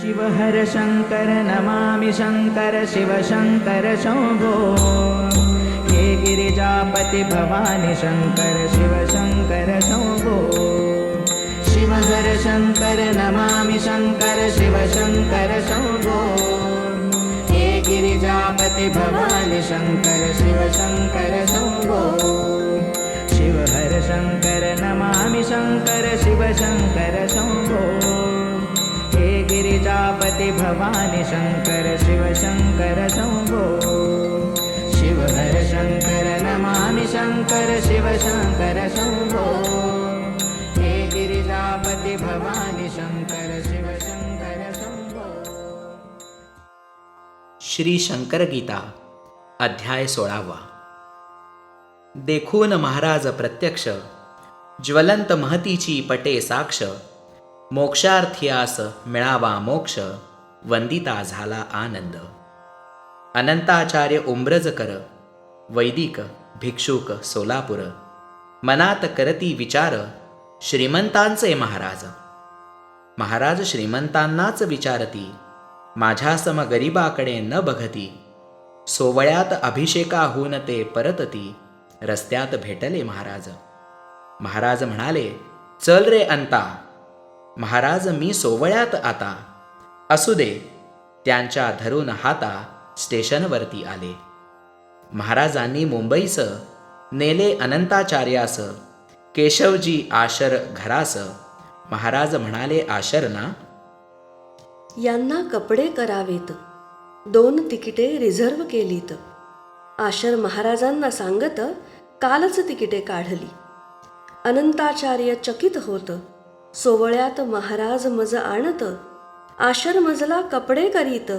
शिव हर शङ्कर नमामि शङ्कर शिव शङ्कर शम्भो हे गिरिजापति भवानि शङ्कर शिव शङ्कर शम्भो शिव हर शङ्कर नमामि शङ्कर शिव शङ्कर शम्भो हे गिरिजापति भवानि शङ्कर शिव शङ्कर शम्भो शिव हर शङ्कर नमामि शङ्कर शिव शङ्कर शम्भो गिरिजापति भवानि शङ्कर शिव शङ्कर शम्भो शिव हर शङ्कर नमामि शङ्कर शिव शङ्कर शम्भो हे गिरिजापति भवानि शङ्कर शिव शङ्कर शम्भो श्री शंकर गीता अध्याय सोळावा। देखून महाराज प्रत्यक्ष ज्वलंत महतीची पटे साक्ष मोक्षार्थीयास मिळावा मोक्ष वंदिता झाला आनंद. अनंताचार्य उम्रजकर वैदिक भिक्षुक सोलापूर. मनात करती विचार श्रीमंतांचे महाराज. महाराज श्रीमंतांनाच विचारती माझ्यासम गरिबाकडे न बघती सोवळ्यात अभिषेकाहून ते परतती रस्त्यात भेटले महाराज. महाराज म्हणाले चल रे अंता महाराज मी सोवळ्यात आता. असू दे त्यांच्या धरून हाता स्टेशनवरती आले. महाराजांनी मुंबईस नेले अनंताचार्यास केशवजी आशर घरास महाराज म्हणाले आशर ना यांना कपडे करावेत. दोन तिकिटे रिझर्व केलीत. आशर महाराजांना सांगत कालच तिकिटे काढली. अनंताचार्य चकित होतं सोवळ्यात महाराज मज आणत आशर मजला कपडे करीत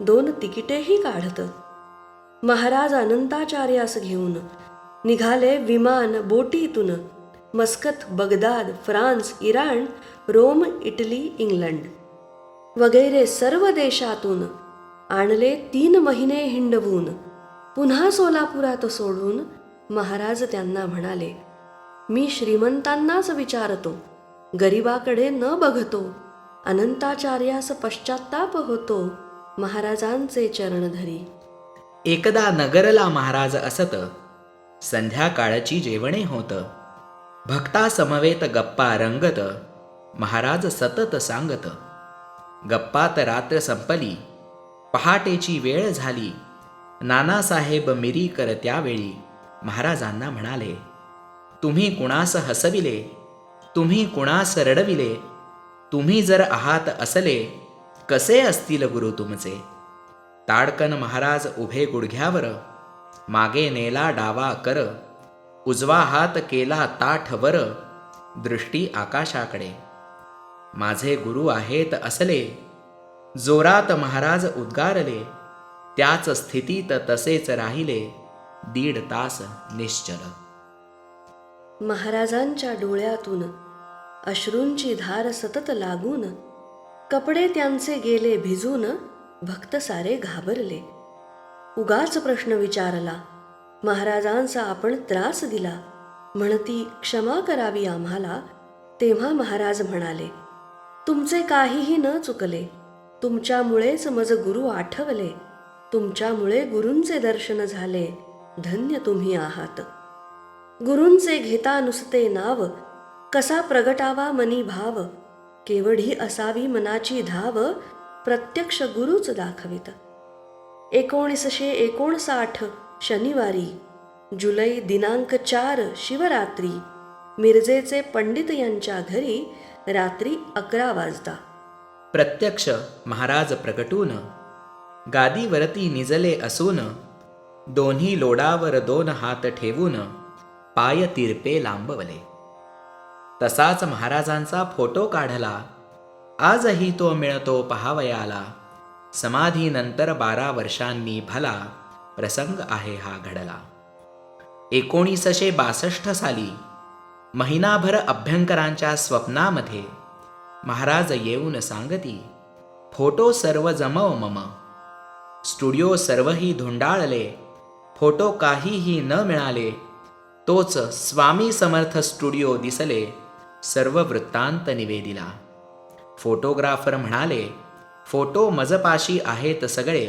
दोन तिकिटेही काढत. महाराज अनंताचार्यास घेऊन निघाले विमान बोटीतून. Muscat Baghdad France Iran Rome Italy England वगैरे सर्व देशातून आणले तीन महिने हिंडवून. पुन्हा सोलापुरात सोडून महाराज त्यांना म्हणाले मी श्रीमंतांनाच विचारतो. गरिबाकडे न बघतो अनंताचार्यास पश्चाताप होतो महाराजांचे चरणधरी एकदा नगरला महाराज असत संध्याकाळची जेवणे होत. भक्ता समवेत गप्पा रंगत महाराज सतत सांगत. गप्पात रात्र संपली पहाटेची वेळ झाली. नानासाहेब मिरीकर त्यावेळी महाराजांना म्हणाले तुम्ही कुणास हसविले? तुम्ही कुणास रडविले तुम्ही जर आहात असले कसे असतील गुरु तुमचे? ताडकन महाराज उभे गुडघ्यावर मागे नेला डावा कर उजवा हात केला ताठवर दृष्टी आकाशाकडे. माझे गुरु आहेत असले जोरात महाराज उद्गारले त्याच स्थितीत तसेच राहिले दीड तास निश्चल. महाराजांच्या डोळ्यातून अश्रूंची धार सतत लागून कपडे त्यांचे गेले भिजून भक्त सारे घाबरले. उगाच प्रश्न विचारला महाराजांचा आपण त्रास दिला म्हणती क्षमा करावी आम्हाला. तेव्हा महाराज म्हणाले तुमचे काहीही न चुकले तुमच्यामुळेच मज गुरु आठवले तुमच्यामुळे गुरूंचे दर्शन झाले धन्य तुम्ही आहात. गुरूंचे घेता नुसते नाव कसा प्रगटावा मनी भाव? केवढी असावी मनाची धाव? प्रत्यक्ष गुरुच दाखवित. एकोणीसशे एकोणसाठ शनिवारी जुलै दिनांक चार शिवरात्री मिरजेचे पंडित यांच्या घरी रात्री अकरा वाजता. प्रत्यक्ष महाराज प्रगटून गादीवरती निजले असून दोन्ही लोडावर दोन हात ठेवून पाय तिरपे लांबवले. तसाच महाराजांचा फोटो काढला. आजही तो मिळतो पहावयाला. समाधीनंतर बारा वर्षांनी भला प्रसंग आहे हा घडला. एकोणीसशे बासष्ट साली महिनाभर अभ्यंकरांच्या स्वप्नामध्ये महाराज येऊन सांगती फोटो सर्व जमव मम. स्टुडिओ सर्वही धुंडाळले. फोटो काहीही न मिळाले. तोच स्वामी समर्थ स्टुडिओ दिसले. सर्व वृत्तांत निवेदिला. फोटोग्राफर म्हणाले फोटो मजपाशी आहेत सगळे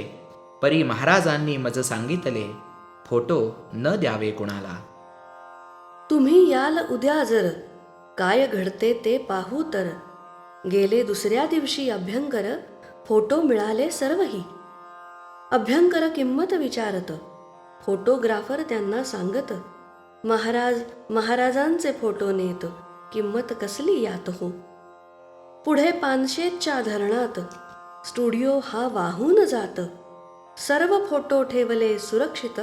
परी महाराजांनी मज सांगितले फोटो न द्यावे कुणाला. तुम्ही याल उद्या जर काय घडते ते पाहू तर. गेले दुसऱ्या दिवशी अभ्यंकर फोटो मिळाले सर्वही. अभ्यंकर किंमत विचारत. फोटोग्राफर त्यांना सांगत महाराज महाराजांचे फोटो नेत. किंमत कसली यात हो? पुढे पानशेतच्या धरणात स्टुडिओ हा वाहून जात. सर्व फोटो ठेवले सुरक्षित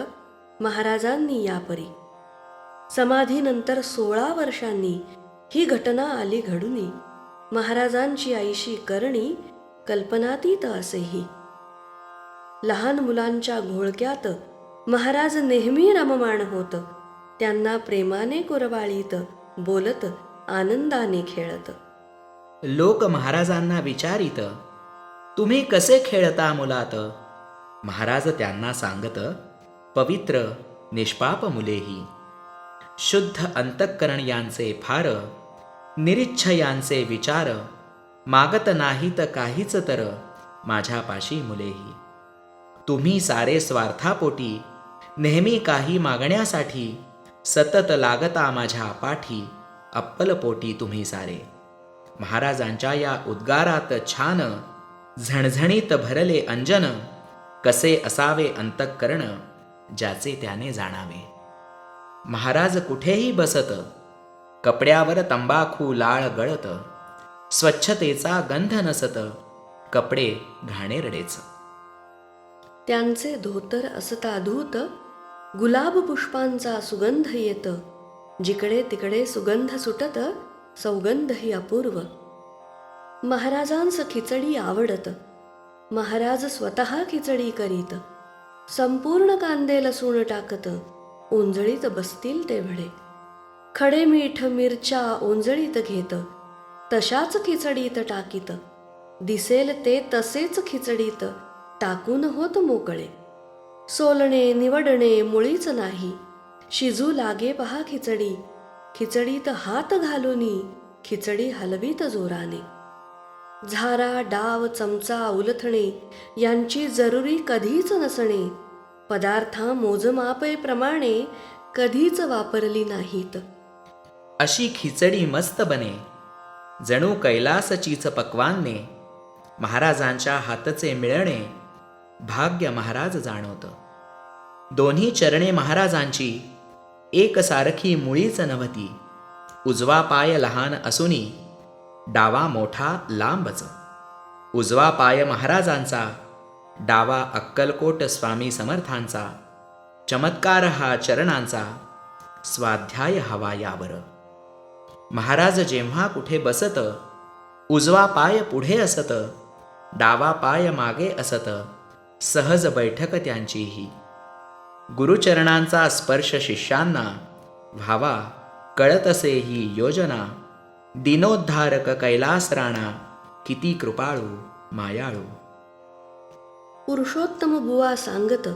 महाराजांनी यापरी. समाधीनंतर सोळा वर्षांनी ही घटना आली घडूनी. महाराजांची आईशी करणी कल्पनातीत असेही. लहान मुलांच्या घोळक्यात महाराज नेहमी रममाण होत. त्यांना प्रेमाने कुरवाळीत बोलत आनंदाने खेळत. लोक महाराजांना विचारित तुम्ही कसे खेळता मुलात? महाराज त्यांना सांगत पवित्र निष्पाप मुलेही. शुद्ध अंतःकरण यांचे फार निरिच्छ यांचे विचार मागत नाहीत काहीच तर माझ्यापाशी मुलेही. तुम्ही सारे स्वार्थापोटी नेहमी काही मागण्यासाठी सतत लागता माझ्या पाठी. अप्पलपोटी तुम्ही सारे. महाराजांच्या या उद्गारात छान झणझणीत भरले अंजन कसे असावे अंतःकरण ज्याचे त्याने जाणावे. महाराज कुठेही बसत कपड्यावर तंबाखू लाळ गळत स्वच्छतेचा गंध नसत कपडे घाणेरडेच त्यांचे धोतर असता धूत गुलाब पुष्पांचा सुगंध येत जिकडे तिकडे सुगंध सुटत सौगंधही अपूर्व. महाराजांस खिचडी आवडत. महाराज स्वतः खिचडी करीत. संपूर्ण कांदे लसूण टाकत. ओंजळीत बसतील तेवढे खडे मीठ मिरच्या ओंजळीत घेत. तशाच खिचडीत टाकीत. दिसेल ते तसेच खिचडीत. टाकून होत मोकळे. सोलणे निवडणे मुळीच नाही. शिजू लागे पहा खिचडी. खिचडीत हात घालूनी खिचडी हलवीत जोराने. झारा डाव चमचा उलथणे यांची जरुरी कधीच नसणे. पदार्थ मोजमापेप्रमाणे कधीच वापरली नाहीत. अशी खिचडी मस्त बने. जणू कैलासचीच पक्वानने महाराजांच्या हातचे मिळणे भाग्य महाराज जाणवत दोन्ही चरणे महाराजांची एकसारखी मुळीच नव्हती. उजवा पाय लहान असूनी डावा मोठा लांबच. उजवा पाय महाराजांचा डावा अक्कलकोट स्वामी समर्थांचा चमत्कार हा चरणांचा स्वाध्याय हवा यावर. महाराज जेव्हा कुठे बसत उजवा पाय पुढे असत डावा पाय मागे असत सहज बैठक त्यांचीही. गुरुचरणांचा स्पर्श शिष्यांना व्हावा कळत असे ही योजना दिनोद्धारक कैलास राणा किती कृपाळू मायाळू. पुरुषोत्तम बुवा सांगत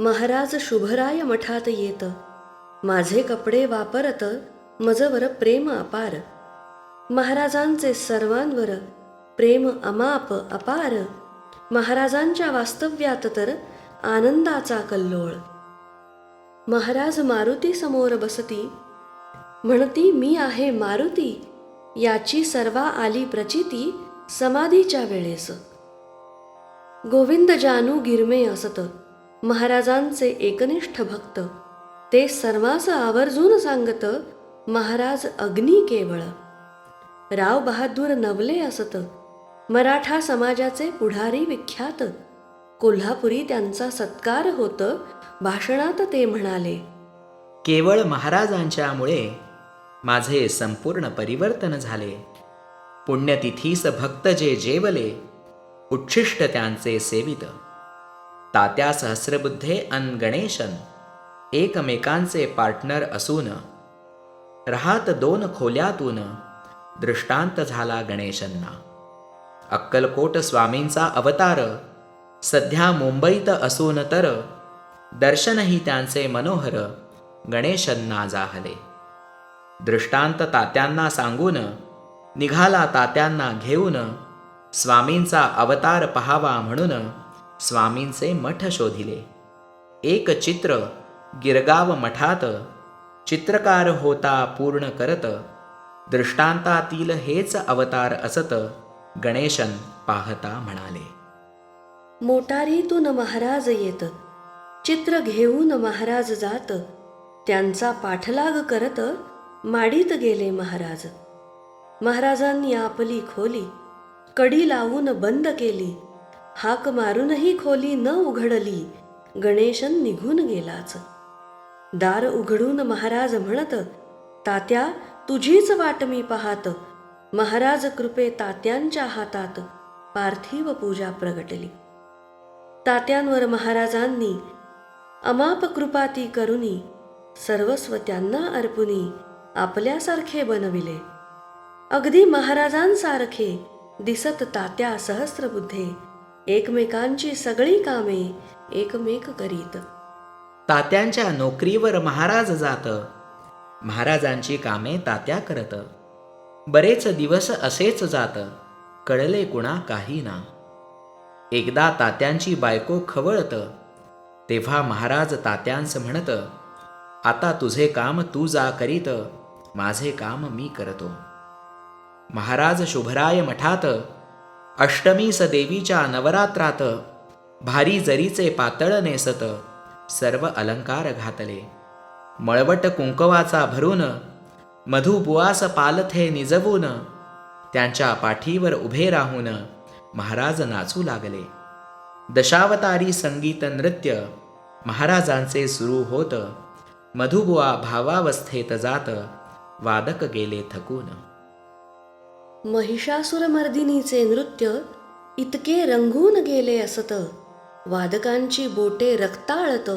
महाराज शुभराय मठात येत माझे कपडे वापरत मजवर प्रेम अपार. महाराजांचे सर्वांवर प्रेम अमाप अपार. महाराजांच्या वास्तव्यात तर आनंदाचा कल्लोळ. महाराज मारुती समोर बसती. म्हणती मी आहे मारुती. याची सर्वा आली प्रचिती समाधीच्या वेळेस. गोविंद जानू गिरमे असत. महाराजांचे एकनिष्ठ भक्त. ते सर्वांस आवर्जून सांगत महाराज अग्नी केवळ. राव बहादूर नवले असत. मराठा समाजाचे पुढारी विख्यात. कोल्हापुरी त्यांचा सत्कार होत भाषणात ते म्हणाले केवळ महाराजांच्यामुळे माझे संपूर्ण परिवर्तन झाले. पुण्यतिथीस भक्त जे जेवले उच्छिष्ट त्यांचे सेवित. तात्या सहस्रबुद्धे अन गणेशन एकमेकांचे पार्टनर असून राहात दोन खोल्यातून दृष्टांत झाला गणेशांना अक्कलकोट स्वामींचा अवतार सध्या मुंबईत असून तर दर्शनही त्यांचे मनोहर गणेशांना जाहले दृष्टांत तात्यांना सांगून निघाला तात्यांना घेऊन स्वामींचा अवतार पहावा म्हणून स्वामींचे मठ शोधिले. एक चित्र गिरगाव मठात चित्रकार होता पूर्ण करत दृष्टांतातील हेच अवतार असत गणेशन पाहता म्हणाले. मोटारीतून महाराज येत. चित्र घेऊन महाराज जात. त्यांचा पाठलाग करत माडीत गेले महाराज. महाराजांनी आपली खोली कडी लावून बंद केली. हाक मारूनही खोली न उघडली. गणेशन निघून गेलाच. दार उघडून महाराज म्हणत तात्या तुझीच वाट मी पाहत. महाराज कृपे तात्यांच्या हातात. पार्थिव पूजा प्रगटली. तात्यांवर महाराजांनी अमाप कृपाती करुनी सर्वस्व त्यांना अर्पुनी आपल्यासारखे बनविले. अगदी महाराजांसारखे दिसत तात्या सहस्रबुद्धे एकमेकांची सगळी कामे एकमेक करीत. तात्यांच्या नोकरीवर महाराज जात. महाराजांची कामे तात्या करत. बरेच दिवस असेच जात. कळले कुणा काही ना. एकदा तात्यांची बायको खवळत तेव्हा महाराज तात्यांस म्हणत आता तुझे काम तू जा करीत माझे काम मी करतो. महाराज शुभराय मठात अष्टमीस देवीच्या नवरात्रात भारी जरीचे पातळ नेसत सर्व अलंकार घातले. मळवट कुंकवाचा भरून मधुबुवास पालथे निजवून त्यांच्या पाठीवर उभे राहून महाराज नाचू लागले. दशावतारी संगीत नृत्य महाराजांचे सुरू होत. मधुबुवा भावावस्थेत जात. वादक गेले थकून. महिषासुरमर्दिनीचे नृत्य इतके रंगून गेले असत. वादकांची बोटे रक्ताळत.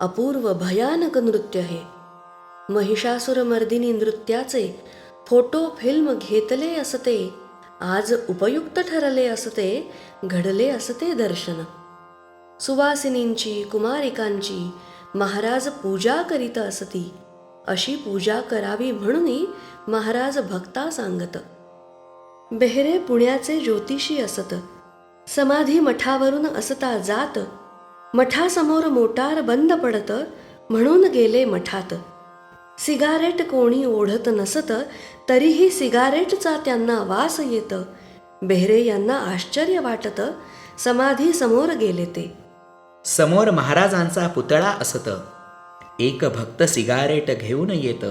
अपूर्व भयानक नृत्य हे. महिषासुरमर्दिनी नृत्याचे फोटो फिल्म घेतले असते. आज उपयुक्त ठरले असते घडले असते दर्शन. सुवासिनींची कुमारिकांची महाराज पूजा करीत असती. अशी पूजा करावी म्हणूनही महाराज भक्ता सांगत. बेहरे पुण्याचे ज्योतिषी असत. समाधी मठावरून असता जात. मठासमोर मोटार बंद पडत म्हणून गेले मठात. सिगारेट कोणी ओढत नसत तरीही सिगारेटचा त्यांना वास येत. बेहरे यांना आश्चर्य वाटत समाधी समोर गेले ते. समोर महाराजांचा पुतळा असत. एक भक्त सिगारेट घेऊन येत.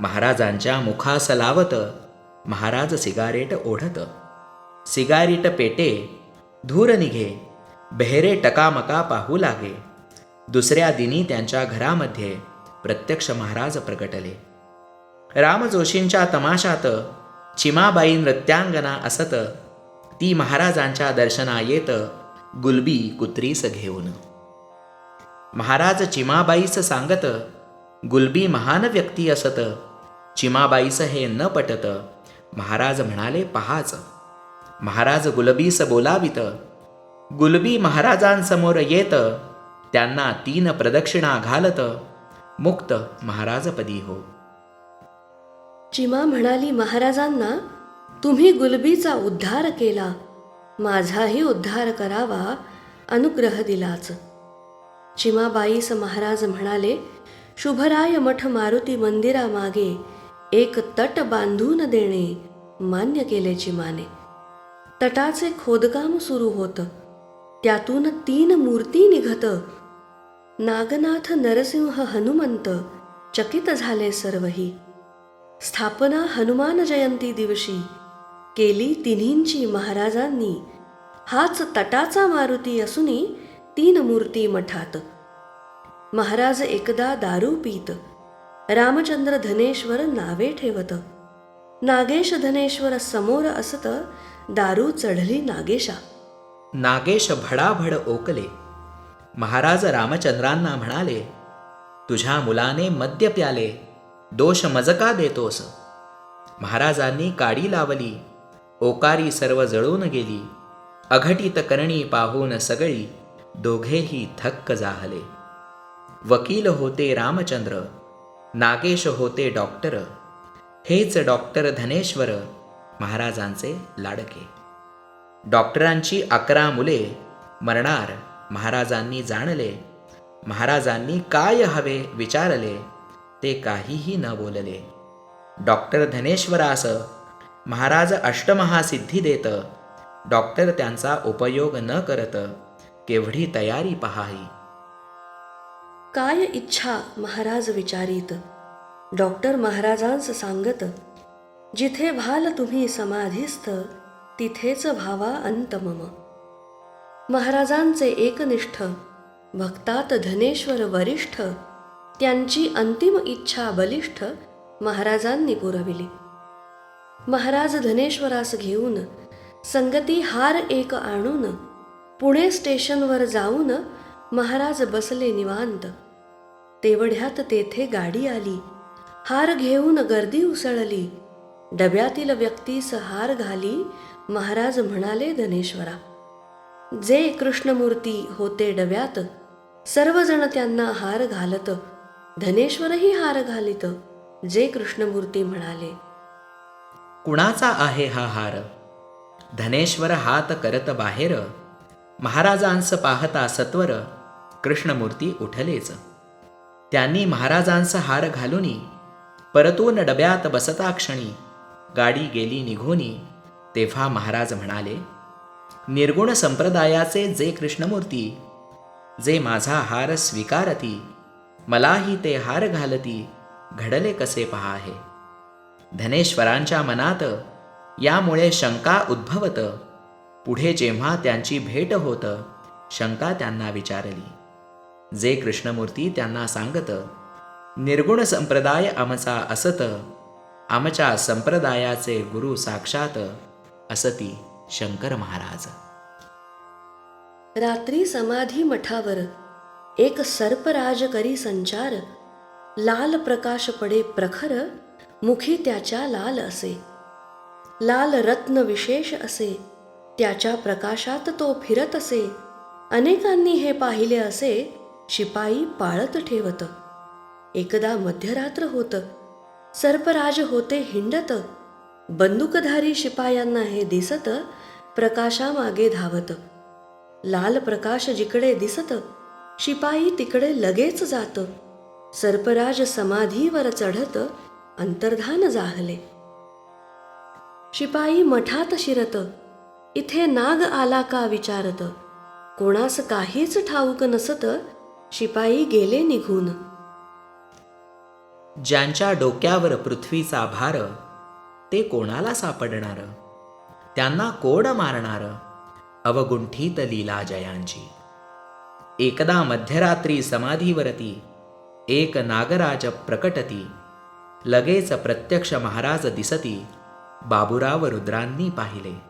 महाराजांच्या मुखास लावत महाराज सिगारेट ओढत. सिगारेट पेटे धूर निघे. बेहरे टकामका पाहू लागे. दुसऱ्या दिनी त्यांच्या घरामध्ये प्रत्यक्ष महाराज प्रगटले रामजोशींच्या तमाशात चिमाबाई नृत्यांगना असत ती महाराजांच्या दर्शना येत गुलबी कुत्रीस घेऊन. महाराज चिमाबाईस सांगत गुलबी महान व्यक्ती असत चिमाबाईस हे न पटत महाराज म्हणाले पहाच. महाराज गुलबीस बोलावित गुलबी महाराजांसमोर येत त्यांना तीन प्रदक्षिणा घालत मुक्त महाराजपदी हो. चिमा म्हणाली महाराजांना तुम्ही गुलबीचा उद्धार केला. माझाही उद्धार करावा अनुग्रह दिलाच. चिमाबाईस महाराज म्हणाले शुभराय मठ मारुती मंदिरामागे एक तट बांधून देणे मान्य केले चिमाने. तटाचे खोदकाम सुरू होत. त्यातून तीन मूर्ती निघत. नागनाथ नरसिंह हनुमंत चकित झाले सर्वही. स्थापना हनुमान जयंती दिवशी केली तिन्हींची महाराजांनी. हाच तटाचा मारुती असूनी तीन मूर्ती मठात. महाराज एकदा दारू पीत रामचंद्र धनेश्वर नावे ठेवत. नागेश धनेश्वर समोर असत दारू चढली नागेशा. नागेश भडाभड ओकले महाराज रामचंद्रांना म्हणाले तुझ्या मुलाने मद्य प्याले दोष मजका देतोस. महाराजांनी काडी लावली ओकारी सर्व जळून गेली अघटित करणी पाहून सगळी दोघेही थक्क जाहले. वकील होते रामचंद्र नागेश होते डॉक्टर हेच डॉक्टर धनेश्वर महाराजांचे लाडके. डॉक्टरांची अकरा मुले मरणार महाराजांनी जाणले. महाराजांनी काय हवे विचारले ते काहीही न बोलले. डॉक्टर धनेश्वरास महाराज अष्टमहासिद्धी देत. डॉक्टर त्यांचा उपयोग न करत केवढी तयारी पहावी काय इच्छा महाराज विचारित? डॉक्टर महाराजांस सांगत जिथे व्हाल तुम्ही समाधीस्थ तिथेच भावा अंत मम महाराजांचे एकनिष्ठ भक्तात धनेश्वर वरिष्ठ त्यांची अंतिम इच्छा बलिष्ठ महाराजांनी पुरविली. महाराज धनेश्वरास घेऊन संगती हार एक आणून पुणे स्टेशनवर जाऊन महाराज बसले निवांत. तेवढ्यात तेथे गाडी आली. हार घेऊन गर्दी उसळली. डब्यातील व्यक्तीस हार घाली. महाराज म्हणाले धनेश्वरा जे कृष्णमूर्ती होते डब्यात सर्वजण त्यांना हार घालत धनेश्वरही हार घालित जे कृष्णमूर्ती म्हणाले. कुणाचा आहे हा हार? धनेश्वर हात करत बाहेर महाराजांस पाहता सत्वर कृष्णमूर्ती उठलेच. त्यांनी महाराजांस हार घालूनी परतून डब्यात बसता क्षणी गाडी गेली निघोनी तेव्हा महाराज म्हणाले निर्गुण संप्रदायाचे जे कृष्णमूर्ती जे माझा हार स्वीकारती मलाही ते हार घालती घडले कसे पहा आहे धनेश्वरांच्या मनात यामुळे शंका उद्भवत पुढे जेव्हा त्यांची भेट होत शंका त्यांना विचारली. जे कृष्णमूर्ती त्यांना सांगत निर्गुण संप्रदाय आमचा असत आमच्या संप्रदायाचे गुरु साक्षात असती. शंकर महाराज. रात्री समाधी मठावर एक सर्पराज करी संचार लाल प्रकाश पडे प्रखर मुखी त्याच्या लाल असे. लाल रत्न विशेष असे त्याच्या प्रकाशात तो फिरत असे. अनेकांनी हे पाहिले असे शिपाई पाळत ठेवत. एकदा मध्यरात्र होत सर्पराज होते हिंडत. बंदूकधारी शिपायांना हे दिसत प्रकाशामागे धावत. लाल प्रकाश जिकडे दिसत शिपाई तिकडे लगेच जात. सर्पराज समाधीवर चढत अंतर्धान जाहले. शिपाई मठात शिरत इथे नाग आला का विचारत. कोणास काहीच ठाऊक नसत शिपाई गेले निघून. ज्यांच्या डोक्यावर पृथ्वीचा भार ते कोणाला सापडणार? त्यांना कोड मारणार. अवगुंठीत लीला जयांची एकदा मध्यरात्री समाधीवरती एक नागराज प्रकटती. लगेच प्रत्यक्ष महाराज दिसती बाबुराव रुद्रांनी पाहिले.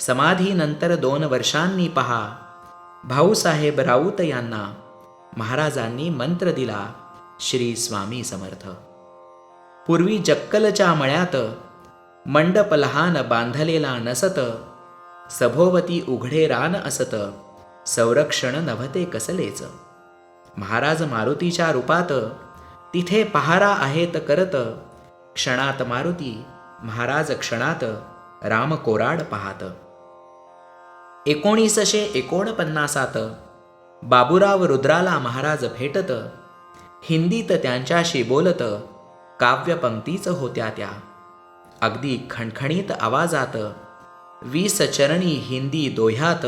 समाधीनंतर दोन वर्षांनी पहा. भाऊसाहेब राऊत यांना महाराजांनी मंत्र दिला श्री स्वामी समर्थ. पूर्वी जक्कलच्या मळ्यात मंडप लहान बांधलेला नसत सभोवती उघडे रान असत संरक्षण नभते कसलेच. महाराज मारुतीच्या रूपात तिथे पहारा आहेत करत क्षणात मारुती महाराज क्षणात राम कोराड पाहात. एकोणीसशे एकोणपन्नासात बाबुराव रुद्राला महाराज भेटत हिंदीत त्यांच्याशी बोलत काव्यपंक्तीच होत्या त्या. अगदी खणखणीत आवाजात वीस चरणी हिंदी दोह्यात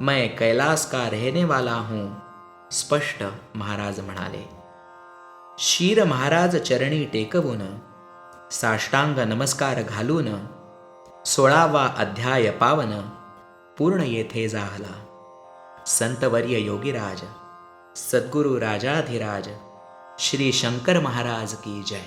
मैं कैलास का रहने वाला हूँ स्पष्ट महाराज म्हणाले. शीर महाराज चरणी टेकवून साष्टांग नमस्कार घालून सोळावा अध्याय पावन पूर्ण येथे झाला संतवर्य योगीराज सद्गुरु राजाधिराज श्री शंकर महाराज की जय.